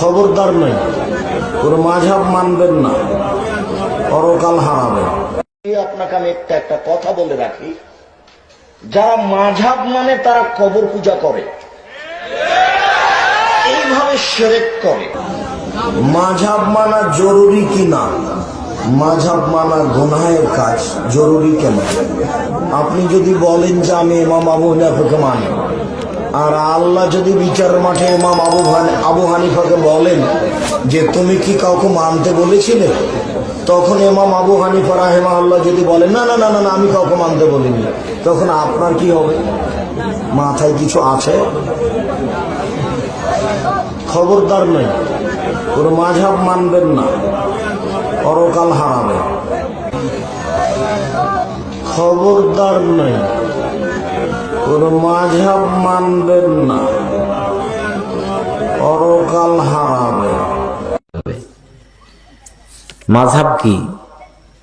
খবরদার নয় কোন মাঝাব মানবেন না। পরকাল হারাবেন। আপনাকে আমি একটা একটা কথা বলে রাখি। যারা মাঝাব মানে তারা কবর পূজা করে। এইভাবে সেরেক করে। মাঝাব মানা জরুরি কি না? মাঝাব মানা গুনাহের কাজ জরুরি কেন? আপনি যদি বলেন যে আমি ইমাম আবু হানিফাকে মানি আর আল্লাহ যদি বিচার মাঠে ইমাম আবু আবু হানিফাকে বলেন যে তুমি কি কাউকে মানতে বলেছিলে? তখন ইমাম আবু হানিফা রাহেমা আল্লাহ যদি বলেন না না না না আমি কাউকে মানতে বলিনি। তখন আপনার কি হবে? মাথায় কিছু আছে? খবরদার নেই। কোন মাঝাব মানবেন না। পরকাল হারাবে। খবরদার নয় কোন মাঝাব মানবেন না। পরকাল হারাবে মাঝহাব কি?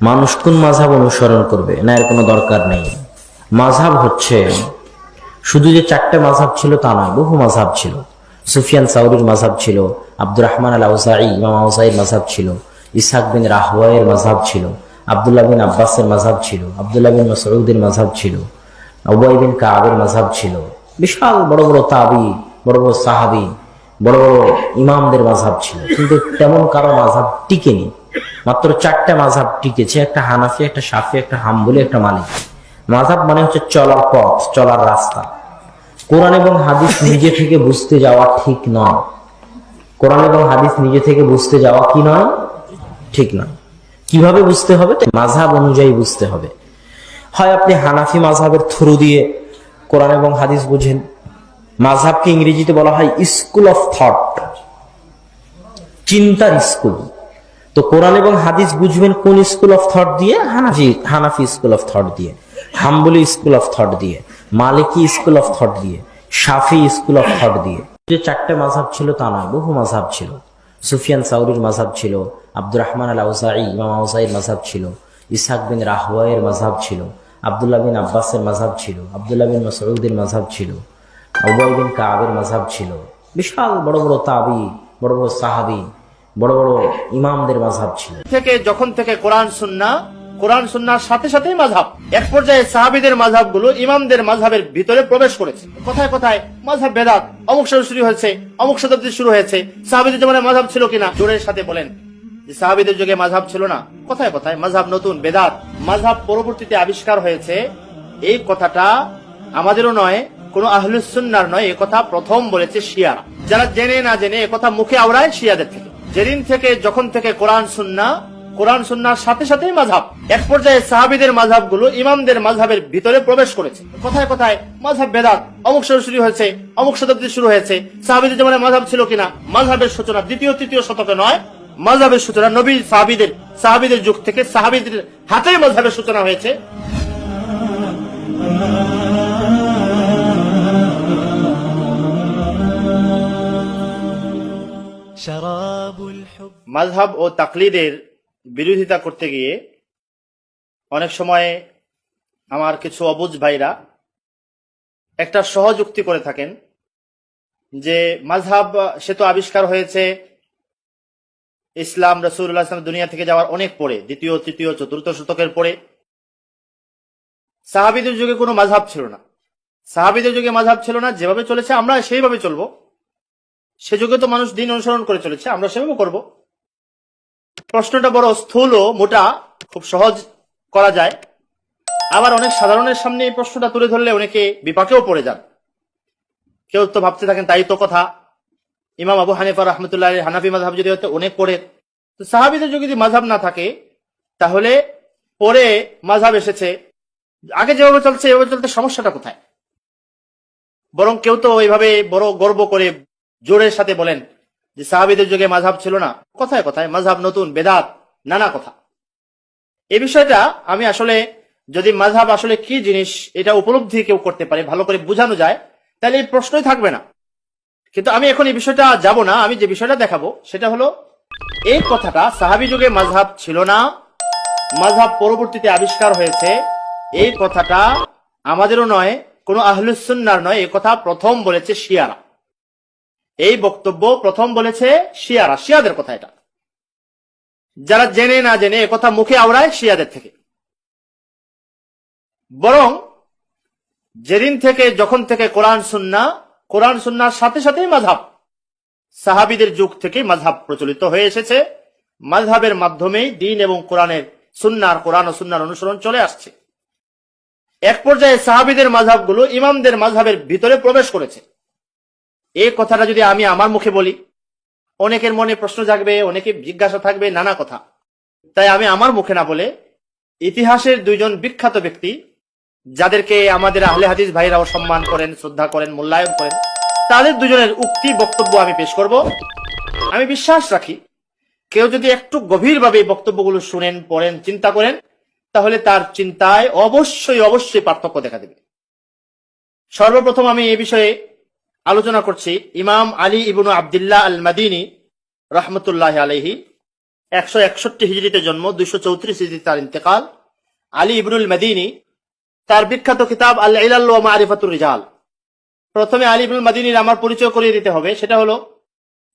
মানুষ কোন মাঝহাব অনুসরণ করবে? না, এর কোনো দরকার নেই। মাঝহাব হচ্ছে, শুধু যে চারটে মাঝহাব ছিল তা নয়, বহু মাঝহাব ছিল। সুফিয়ান সাউরির মাঝহাব ছিল আব্দুর রহমান আল আউসাই ইমাম আউসাইর মাঝহাব ছিল ইসাক বিন রাহওয়াইয়ের মাঝহাব ছিল, আবদুল্লাহ বিন আব্বাসের মাঝহাব ছিল, আবদুল্লাহ বিন মসউদের মাঝহাব ছিল। উবাই বিন কাবের মাঝহাব ছিল। বিশাল বড় বড় তাবি, বড় বড় সাহাবি, বড় বড় ইমামদের মাঝহাব ছিল। কিন্তু তেমন কারও মাঝহাব টিকেনি। মাত্র চারটা মাঝহাব টিকেছে, একটা হানাফি, একটা সাফি একটা হাম্বলি, একটা মালিক। মাঝহাব মানে হচ্ছে চলার পথ, চলার রাস্তা। কোরআন এবং হাদিস নিজে থেকে বুঝতে যাওয়া ঠিক নয়। কোরআন এবং হাদিস নিজে থেকে বুঝতে যাওয়া কি নয়? ঠিক নয়। কীভাবে বুঝতে হবে? মাঝহাব অনুযায়ী বুঝতে হবে। হয় আপনি হানাফি মাঝহাবের থ্রু দিয়ে কোরআন এবং হাদিস বুঝেন। মাঝহাবকে ইংরেজিতে বলা হয় স্কুল অফ থট। চিন্তার স্কুল। তো কোরআন এবং হাদিস বুঝবেন কোন স্কুল অফ থট দিয়ে? Hanafi Hanafi school of thought দিয়ে। হাম্বলি স্কুল অফ থট দিয়ে। মালিকি স্কুল অফ থট দিয়ে। শাফি স্কুল অফ থট দিয়ে। যে চারটে মাঝহাব ছিল তা নয়, বহু মাঝহাব ছিল। সুফিয়ান সাউরির মাঝহাব ছিল, আব্দুর রহমান আল আউসাই ইমাম আউসাইর মাঝহাব ছিল ইসাক বিন রাহওয়াইয়ের মাঝহাব ছিল। আবদুল্লাহ বিন আব্বাসের মাঝহাব ছিল, আবদুল্লাহ বিন মসউদের মাঝহাব ছিল উবাই বিন কাবের মাঝহাব ছিল। বিশাল বড় বড় তাবি, বড় বড় সাহাবি, বড় বড় ইমামদের মাঝহাব ছিল। থেকে যখন থেকে কোরআন সুন্না কোরআন সুন্নার সাথে সাথেই মাঝহাব। এক পর্যায়ে সাহাবিদের মাঝহাবগুলো ইমামদের মাঝহাবের ভিতরে প্রবেশ করেছে। কোথায় কোথায়? মাঝহাব বেদাত। অমুক শুরু হয়েছে, অমুক শতাব্দী শুরু হয়েছে। সাহাবিদের জমানে মাঝহাব ছিল কিনা? জোরের সাথে বলেন। যে সাহাবিদের যুগে মাঝহাব ছিল না। কোথায় কোথায়? মাঝহাব নতুন, বেদাত। মাঝহাব পরবর্তীতে আবিষ্কার হয়েছে। এই কথাটা আমাদেরও নয়, কোন আহলুসুন্নার নয় কথা প্রথম বলেছে শিয়া। যারা জেনে না জেনে কথা মুখে আওড়ায় শিয়াদের থেকে। যেদিন থেকে, যখন থেকে কোরআন সুন্না কোরআন সুন্নার সাথে সাথেই মাঝহাব এক পর্যায়ে সাহাবিদের মাঝহাবগুলো ইমামদের মাঝহাবের ভিতরে প্রবেশ করেছে। কোথায় কোথায়? মাঝহাব বেদাত। অমুক শুরু হয়েছে, অমুক শতাব্দী শুরু হয়েছে। সাহাবিদের যেমন মাঝহাব ছিল কিনা? মাঝহাবের সূচনা দ্বিতীয়, তৃতীয় শতকে নয়। মজাবের সূচনা নবী সাহাবিদের সাহাবিদের যুগ থেকে সাহাবিদের হাতে মজাবের সূচনা হয়েছে। মাঝহাব ও তাকলিদের বিরোধিতা করতে গিয়ে অনেক সময় আমার কিছু অবুজ ভাইরা একটা সহযুক্তি করে থাকেন যে মাঝহাব সে তো আবিষ্কার হয়েছে ইসলাম রসুল্লাহ ইসলাম দুনিয়া থেকে যাওয়ার অনেক পরে, দ্বিতীয়, তৃতীয়, চতুর্থ শতকের পরে, সাহাবিদের যুগে কোনো মাঝাব ছিল না। সাহাবিদের যুগে মাঝাব ছিল না, যেভাবে চলেছে আমরা সেইভাবে চলবো। সে যুগে তো মানুষ দিন অনুসরণ করে চলেছে, আমরা সেভাবে করব। প্রশ্নটা বড় স্থূল ও মোটা, খুব সহজ করা যায়। আবার অনেক সাধারণের সামনে এই প্রশ্নটা তুলে ধরলে অনেকে বিপাকেও পড়ে যান। কেউ তো ভাবতে থাকেন তাই তো কথা। ইমাম আবু হানিফা রহমতুল্লাহ হানাফি মাঝহাব যদি হয়তো অনেক পড়ে তো সাহাবিদের যদি মাঝহাব না থাকে, তাহলে পরে মাঝাব এসেছে। আগে যেভাবে চলছে, এভাবে চলতে সমস্যাটা কোথায়? বরং কেউ তো এইভাবে বড় গর্ব করে জোরের সাথে বলেন যে সাহাবিদের যুগে মাঝাব ছিল না। কোথায় কোথায় মাঝহাব নতুন, বেদাত, নানা কথা। এই বিষয়টা আমি আসলে, যদি মাঝাব আসলে কি জিনিস, এটা উপলব্ধি কেউ করতে পারে, ভালো করে বোঝানো যায়, তাহলে এই প্রশ্নই থাকবে না। কিন্তু আমি এখন এই বিষয়টা যাব না, আমি যে বিষয়টা দেখাবো, সেটা হলো এই কথাটা সাহাবি যুগে মাঝহাব ছিল না। মাঝহাব পরবর্তীতে আবিষ্কার হয়েছে। এই কথাটা আমাদেরও নয়, কোনো আহলুসুন্নার নয়, এই কথা প্রথম বলেছে শিয়ারা। এই বক্তব্য প্রথম বলেছে শিয়ারা, শিয়াদের কথা এটা। যারা জেনে না জেনে কথা মুখে আওড়ায় শিয়াদের থেকে। বরং যেদিন থেকে, যখন থেকে কোরআন সুন্না কোরআন সুন্নার সাথে সাথেই মাঝাব সাহাবিদের যুগ থেকে মাঝাব প্রচলিত হয়ে এসেছে। মাঝহাবের মাধ্যমেই দিন এবং কোরআনের সুন্নার কোরআন ও সুন্নার অনুসরণ চলে আসছে। এক পর্যায়ে সাহাবিদের মাঝহাবগুলো ইমামদের মাঝহাবের ভিতরে প্রবেশ করেছে। এই কথাটা যদি আমি আমার মুখে বলি, অনেকের মনে প্রশ্ন জাগবে, অনেকে জিজ্ঞাসা থাকবে, নানা কথা। তাই আমি আমার মুখে না বলে ইতিহাসের দুইজন বিখ্যাত ব্যক্তি, যাদেরকে আমাদের আহলে হাদিস ভাইরাও সম্মান করেন, শ্রদ্ধা করেন, মূল্যায়ন করেন তাদের দুজনের উক্তি বক্তব্য আমি পেশ করব। আমি বিশ্বাস রাখি, কেউ যদি একটু গভীরভাবে বক্তব্যগুলো শুনেন, পড়েন, চিন্তা করেন, তাহলে তার চিন্তায় অবশ্যই অবশ্যই পার্থক্য দেখা দেবে। সর্বপ্রথম আমি এ বিষয়ে আলোচনা করছি, ইমাম আলী ইবনু আবদুল্লাহ আল মাদিনী রহমতুল্লাহ আলহি একশো একষট্টি হিজড়িতে জন্ম, দুইশো চৌত্রিশ হিজড়ি তার ইন্তেকাল। আলী ইবনুল মাদিনী, তার বিখ্যাত কিতাব আল ইলাল ওয়া মারিফাতুর রিজাল। প্রথমে আলিবুল মাদিনীর আমার পরিচয় করিয়ে দিতে হবে। সেটা হলো,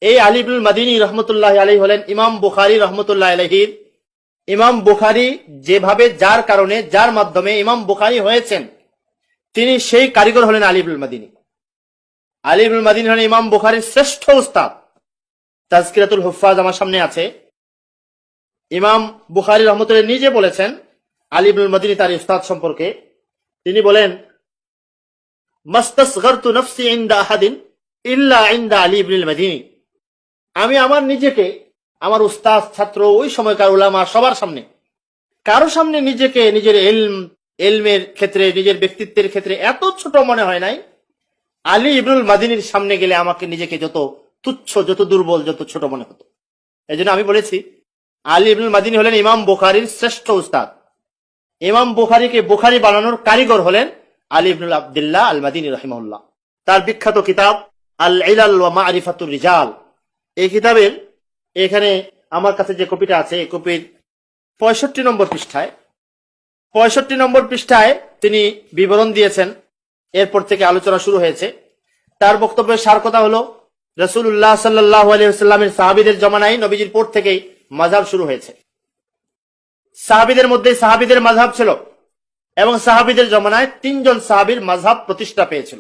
এই আলিবুল মাদিনী রহমতুল্লাহ আলী হলেন ইমাম বুখারি রহমতুল্লাহ আলহির ইমাম বুখারি যেভাবে যার কারণে, যার মাধ্যমে ইমাম বুখারি হয়েছেন, তিনি সেই কারিগর হলেন আলিবুল মাদিনী। আলী ইবনুল মাদিনী হলেন ইমাম বুখারির শ্রেষ্ঠ উস্তাদ। তাজকিরাতুল হুফাজ আমার সামনে আছে। ইমাম বুখারি রহমতুল্লাহ নিজে বলেছেন আলিবুল মাদিনী তার উস্তাদ সম্পর্কে। তিনি বলেন মাস্তাসগারতু নফসি ইনদা আহাদিন ইল্লা ইনদা আলী ইবনুল মাদিনী আমি আমার নিজেকে, আমার উস্তাদ, ছাত্র, ওই সময়কার উলামা সবার সামনে কারও সামনে নিজেকে, নিজের এলম এলমের ক্ষেত্রে, নিজের ব্যক্তিত্বের ক্ষেত্রে এত ছোট মনে হয় নাই। আলী ইবনুল মাদিনীর সামনে গেলে আমাকে নিজেকে যত তুচ্ছ, যত দুর্বল, যত ছোট মনে হতো। এই আমি বলেছি, আলী ইবনুল মাদিনী হলেন ইমাম বুখারির শ্রেষ্ঠ উস্তাদ। ইমাম বুখারিকে বুখারি বানানোর কারিগর হলেন আলী ইবনুল আবদুল্লাহ আল মাদিনী রহিমউল্লাহ তার বিখ্যাত কিতাব আল ইলাল ওয়া মারিফাতুর রিজাল। এই কিতাবের এখানে আমার কাছে যে কপিটা আছে, এই কপির পঁয়ষট্টি নম্বর পৃষ্ঠায়, পঁয়ষট্টি নম্বর পৃষ্ঠায় তিনি বিবরণ দিয়েছেন। এরপর থেকে আলোচনা শুরু হয়েছে। তার বক্তব্যের সার কথা হলো রসুল্লাহ সাল্লাহ আলিয়াল্লামের সাহাবিদের জমানায় নবীজির পর থেকেই মাঝাব শুরু হয়েছে। সাহাবিদের মধ্যে সাহাবিদের মাঝাব ছিল এবং সাহাবিদের জমানায় তিনজন সাহাবির মাঝাব প্রতিষ্ঠা পেয়েছিল।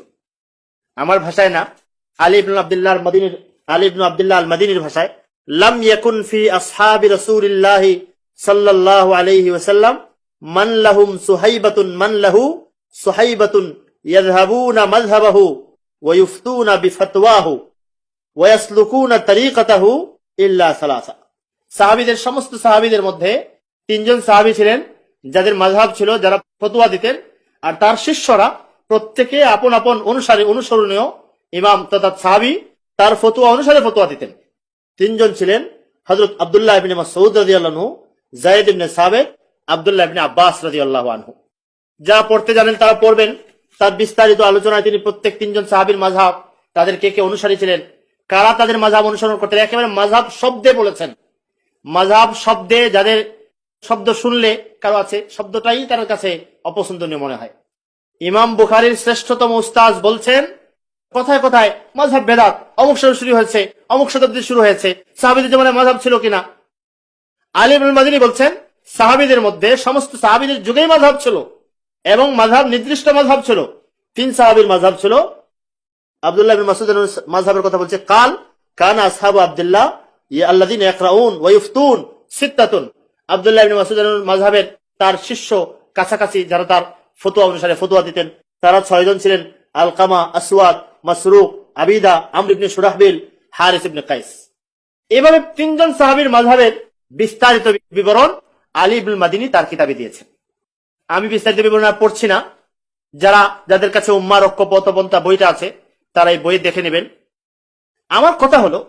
আমার ভাষায় না, আলী ইবনুল আব্দুল্লাহ মদিনীর আলী ইবনু আব্দুল্লাহ আল মদিনীর ভাষায়, লাম ইয়াকুন ফি আসহাবি রাসূলিল্লাহ সাল্লাল্লাহু আলাইহি ওয়াসাল্লাম মান লাহুম সুহাইবাতুন মান লাহু সুহাইবাতুন ইয়াযহাবুনা মাযহাবাহু ওয়া ইফতুনা বিফতওয়াহু ওয়া ইয়াসলুকুনা তরিকাতাহু ইল্লা সালাসা। সাহাবীদের, সমস্ত সাহাবীদের মধ্যে তিনজন সাহাবী ছিলেন যাদের মাযহাব ছিল, যারা ফতুয়া দিতেন, আর তার শিষ্যরা প্রত্যেকে আপন আপন অনুসারী অনুসরণীয় ইমাম তথা সাহাবী তার ফতুয়া অনুসারে ফতুয়া দিতেন। তিনজন ছিলেন হজরত আবদুল্লাহ ইবিন মাসউদ রাদিয়াল্লাহু জায়েদ ইবনে সাবেদ আবদুল্লাহ ইবনে আব্বাস আল্লাহ আনহু। যা পড়তে জানেন তারা পড়বেন। তার বিস্তারিত আলোচনায় তিনি প্রত্যেক তিনজন সাহাবীর মাযহাব, তাদের কে কে অনুসারী ছিলেন, কারা তাদের মাযহাব অনুসরণ করতেন, একেবারে মাযহাব শব্দে বলেছেন। মাযহাব শব্দে যাদের শব্দ শুনলে কারও আছে, শব্দটাই তার কাছে অপছন্দনীয় মনে হয়। ইমাম বুখারির শ্রেষ্ঠতম উস্তাজ বলছেন, কথায় কথায় মাঝহাব বেদাত অমুক শুরু হয়েছে, অমুক শতাব্দী শুরু হয়েছে, সাহাবিদের জীবনে মাঝহাব ছিল কিনা? আলী ইবনুল মাদিনী বলছেন, সাহাবিদের মধ্যে সমস্ত সাহাবিদের যুগেই মাঝহাব ছিল এবং মাঝহাব নির্দিষ্ট মাঝহাব ছিল। তিন সাহাবির মাঝহাব ছিল, আব্দুল্লাহ মাসুদ মাঝহাবের কথা বলছে, কাল কান আসহাবু আবদুল্লাহ, ইয়া আল্লাযিনা ইয়াকরাউন ওয়া ইফতুন সিত্তাতুন। আব্দুল্লাহ মাসুদ মাযহাবের তার শিষ্য কাছাকাছি যারা তার ফতোয়া অনুসারে ফতোয়া দিতেন, তারা ছয়জন ছিলেন, Alqama, Aswad, Masruq, Abida, Amr ibn Shurahbil, Harith ibn Qais. এভাবে তিনজন সাহাবীর মাযহাবের বিস্তারিত বিবরণ আলী ইবনুল মাদিনী তার কিতাবে দিয়েছেন। আমি বিস্তারিত বিবরণ আর পড়ছি না। যারা, যাদের কাছে উম্মার ঐক্য, পথপন্থা বইটা আছে, তারা এই বই দেখে নেবেন। আমার কথা হলো,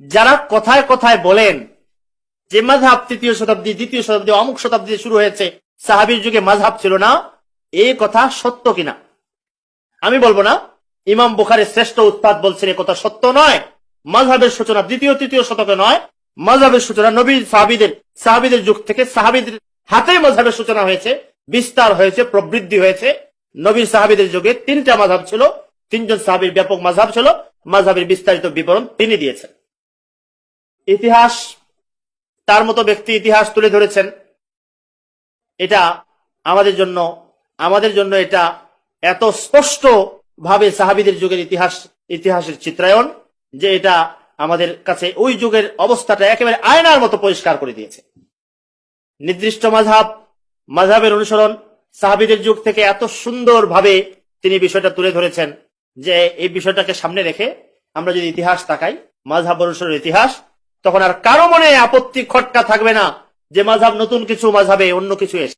যারা কথায় কথায় বলেন যে মাঝহাব তৃতীয় শতাব্দী, দ্বিতীয় শতাব্দী, অমুক শতাব্দী শুরু হয়েছে, সাহাবির যুগে মাঝহাব ছিল না। এই কথা সত্য কিনা? আমি বলব না। ইমাম বুখারের শ্রেষ্ঠ উৎপাদ বলছেন এ কথা সত্য নয়। মাঝহাবের সূচনা দ্বিতীয়, তৃতীয় শতকে নয়। মাঝহাবের সূচনা নবী সাহাবিদের সাহাবিদের যুগ থেকে সাহাবিদের হাতে মাঝহাবের সূচনা হয়েছে, বিস্তার হয়েছে, প্রবৃদ্ধি হয়েছে। নবীর সাহাবিদের যুগে তিনটা মাঝহাব ছিল, তিনজন সাহাবির ব্যাপক মাঝহাব ছিল। মাঝহাবের বিস্তারিত বিবরণ তিনি দিয়েছেন। ইতিহাস তার মতো ব্যক্তি ইতিহাস তুলে ধরেছেন। এটা আমাদের জন্য আমাদের জন্য এটা এত স্পষ্ট ভাবে সাহাবিদের যুগের ইতিহাস, ইতিহাসের চিত্রায়ন যে এটা আমাদের কাছে ওই যুগের অবস্থাটা একেবারে আয়নার মতো পরিষ্কার করে দিয়েছে। নির্দিষ্ট মাঝাব মাঝাবের অনুসরণ সাহাবিদের যুগ থেকে এত সুন্দর ভাবে তিনি বিষয়টা তুলে ধরেছেন যে এই বিষয়টাকে সামনে রেখে আমরা যদি ইতিহাস তাকাই, মাঝহাব অনুসরণ ইতিহাস তখন আর কারও মনে আপত্তি খটকা থাকবে না যে মাঝাব নতুন কিছু মাঝাবে অন্য কিছু এসে